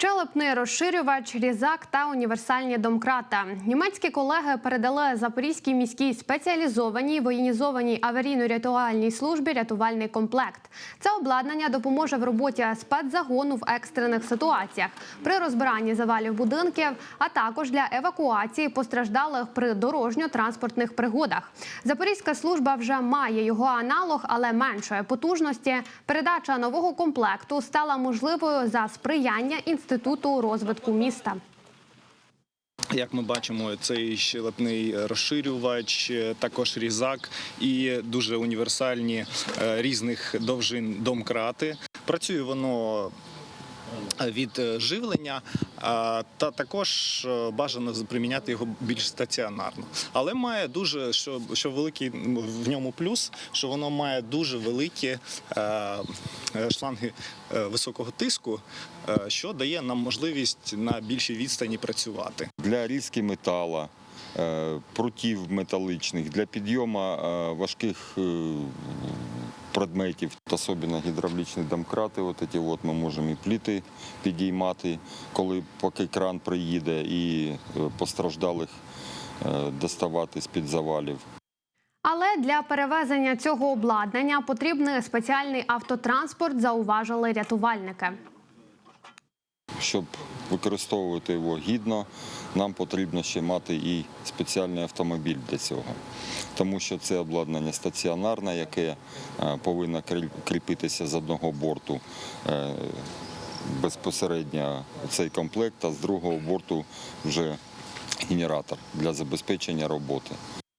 Щелепний розширювач, різак та універсальні домкрата. Німецькі колеги передали Запорізькій міській спеціалізованій воєнізованій аварійно-рятувальній службі рятувальний комплект. Це обладнання допоможе в роботі спецзагону в екстрених ситуаціях при розбиранні завалів будинків, а також для евакуації постраждалих при дорожньо-транспортних пригодах. Запорізька служба вже має його аналог, але меншої потужності. Передача нового комплекту стала можливою за сприяння інституту розвитку міста. Як ми бачимо, цей щелепний розширювач, е, також різак і дуже універсальні е, різних довжин домкрати. Працює воно від е, живлення, та також е, бажано приміняти його більш стаціонарно. Але має дуже що, що великий в ньому плюс, що воно має дуже великі е, шланги високого тиску, що дає нам можливість на більшій відстані працювати. для різки метала, прутів металічних, для підйому важких предметів, особливо гідравлічні домкрати. От ці от ми можемо і пліти підіймати, коли поки кран приїде, і е, постраждалих е, доставати з-під завалів. Але для перевезення цього обладнання потрібний спеціальний автотранспорт, зауважили рятувальники. Щоб використовувати його гідно, нам потрібно ще мати і спеціальний автомобіль для цього. Тому що це обладнання стаціонарне, яке е, повинно кріпитися з одного борту е, безпосередньо цей комплект, а з другого борту вже генератор для забезпечення роботи.